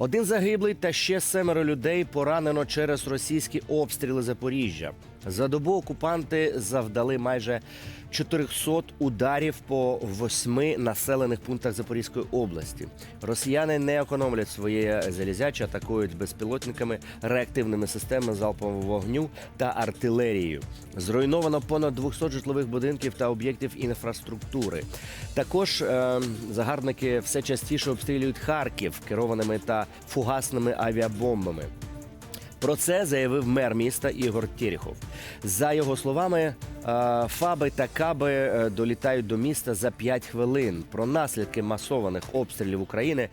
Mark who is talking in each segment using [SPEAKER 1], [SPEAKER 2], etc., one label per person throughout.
[SPEAKER 1] Один загиблий та ще семеро людей поранено через російські обстріли Запоріжжя. За добу окупанти завдали майже 400 ударів по восьми населених пунктах Запорізької області. Росіяни не економлять своє залізяче, атакують безпілотниками, реактивними системами залпового вогню та артилерією. Зруйновано понад 200 житлових будинків та об'єктів інфраструктури. Також е, загарбники все частіше обстрілюють Харків керованими та фугасними авіабомбами. Про це заявив мер міста Ігор Тєріхов. За його словами, е, фаби та каби е, долітають до міста за 5 хвилин. Про наслідки масованих обстрілів України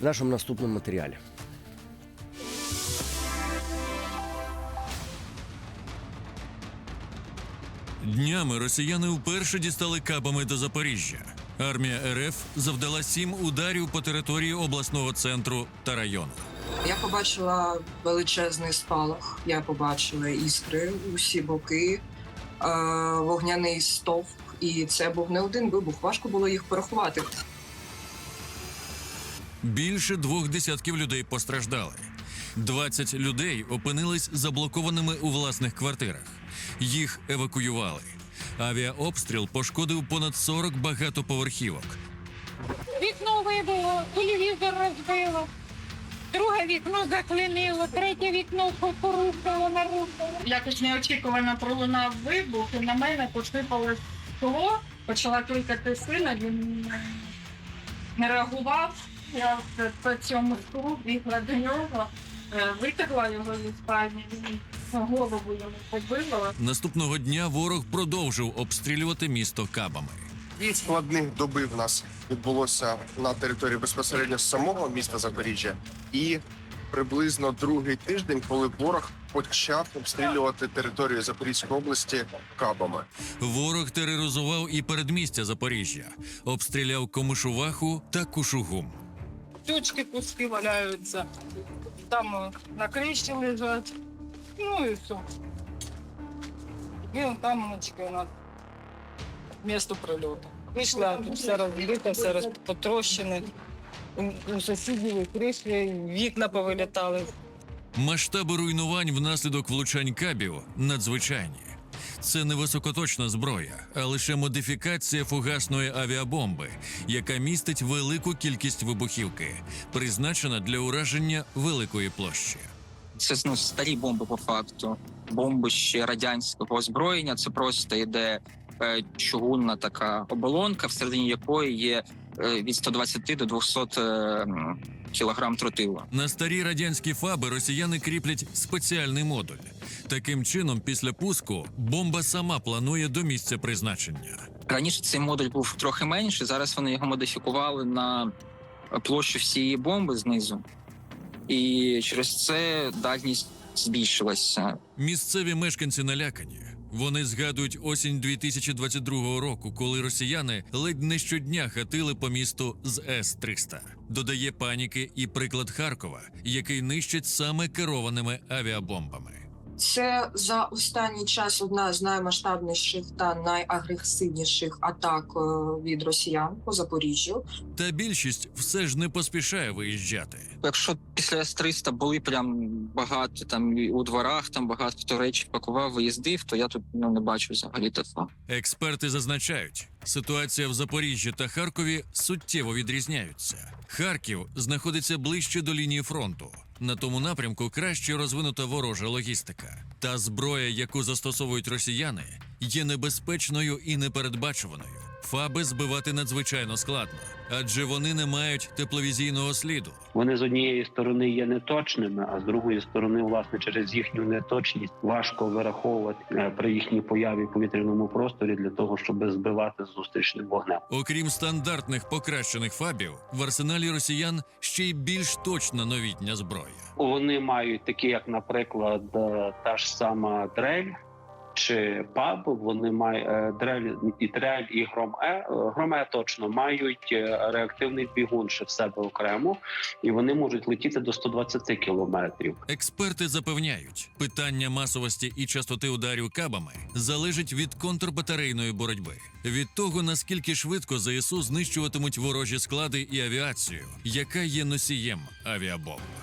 [SPEAKER 1] в нашому наступному матеріалі.
[SPEAKER 2] Днями росіяни вперше дістали кабами до Запоріжжя. Армія РФ завдала сім ударів по території обласного центру та району.
[SPEAKER 3] Я побачила величезний спалах, я побачила іскри у всі боки, е, вогняний стовп, і це був не один вибух. Важко було їх порахувати.
[SPEAKER 2] Більше двох десятків людей постраждали. 20 людей опинились заблокованими у власних квартирах. Їх евакуювали. Авіаобстріл пошкодив понад 40 багатоповерхівок.
[SPEAKER 4] Вікно вибило, телевізор розбило, друге вікно заклинило, третє вікно порушило, нарушило.
[SPEAKER 5] якось неочікувано пролунав вибух, і на мене посипалось скло, почала кликати сина, він не реагував. Я по цьому склу бігла до нього, е, витягла його зі спальні, голову йому побило.
[SPEAKER 2] Наступного дня ворог продовжив обстрілювати місто кабами.
[SPEAKER 6] Дві складних доби в нас відбулося на території безпосередньо самого міста Запоріжжя, і приблизно другий тиждень, коли ворог почав обстрілювати територію Запорізької області кабами.
[SPEAKER 2] Ворог тероризував і передмістя Запоріжжя, обстріляв Комишуваху та Кушугум.
[SPEAKER 5] Тючки куски валяються, там е, на криші лежать, ну і все. І там ночки на місто прильоту. Вийшла, тут все розбите, все роз- потрощене. У- сусідів криші, вікна повилітали.
[SPEAKER 2] Масштаби руйнувань внаслідок влучань кабів надзвичайні. Це не високоточна зброя, а лише модифікація фугасної авіабомби, яка містить велику кількість вибухівки, призначена для ураження великої площі.
[SPEAKER 7] Це ну, старі бомби по факту. Бомби ще радянського озброєння. Це просто йде чугунна така оболонка, всередині якої є е, від 120 до 200 е, кілограм тротилу.
[SPEAKER 2] На старі радянські фаби росіяни кріплять спеціальний модуль. Таким чином, після пуску бомба сама планує до місця призначення.
[SPEAKER 7] Раніше цей модуль був трохи менший. Зараз вони його модифікували на площу всієї бомби знизу, і через це дальність збільшилася.
[SPEAKER 2] Місцеві мешканці налякані. Вони згадують осінь 2022 року, коли росіяни ледь не щодня хатили по місту з С-300. Додає паніки і приклад Харкова, який нищить саме керованими авіабомбами.
[SPEAKER 3] Це за останній час одна з наймасштабніших та найагресивніших атак е, від росіян по Запоріжжю.
[SPEAKER 2] Та більшість все ж не поспішає виїжджати.
[SPEAKER 7] Якщо після С-300 були прям багато там і у дворах, там багато хто речі пакував, виїздив, то я тут ну, не бачу взагалі такого.
[SPEAKER 2] Експерти зазначають, ситуація в Запоріжжі та Харкові суттєво відрізняються. Харків знаходиться ближче до лінії фронту. На тому напрямку краще розвинута ворожа логістика. Та зброя, яку застосовують росіяни, є небезпечною і непередбачуваною. Фаби збивати надзвичайно складно, адже вони не мають тепловізійного сліду.
[SPEAKER 8] Вони з однієї сторони є неточними, а з другої сторони, власне, через їхню неточність важко вираховувати е, при їхній появі в повітряному просторі для того, щоб збивати з зустрічним вогнем.
[SPEAKER 2] Окрім стандартних покращених фабів, в арсеналі росіян ще й більш точна новітня зброя.
[SPEAKER 8] Вони мають такі, як, наприклад, е, та ж сама дрель, чи ПАБ, вони мають дрель і дрель, і гром Е. Гром Е точно мають е, реактивний двигун ще в себе окремо, і вони можуть летіти до 120 кілометрів.
[SPEAKER 2] Експерти запевняють, питання масовості і частоти ударів кабами залежить від контрбатарейної боротьби, від того наскільки швидко ЗСУ знищуватимуть ворожі склади і авіацію, яка є носієм авіабомб.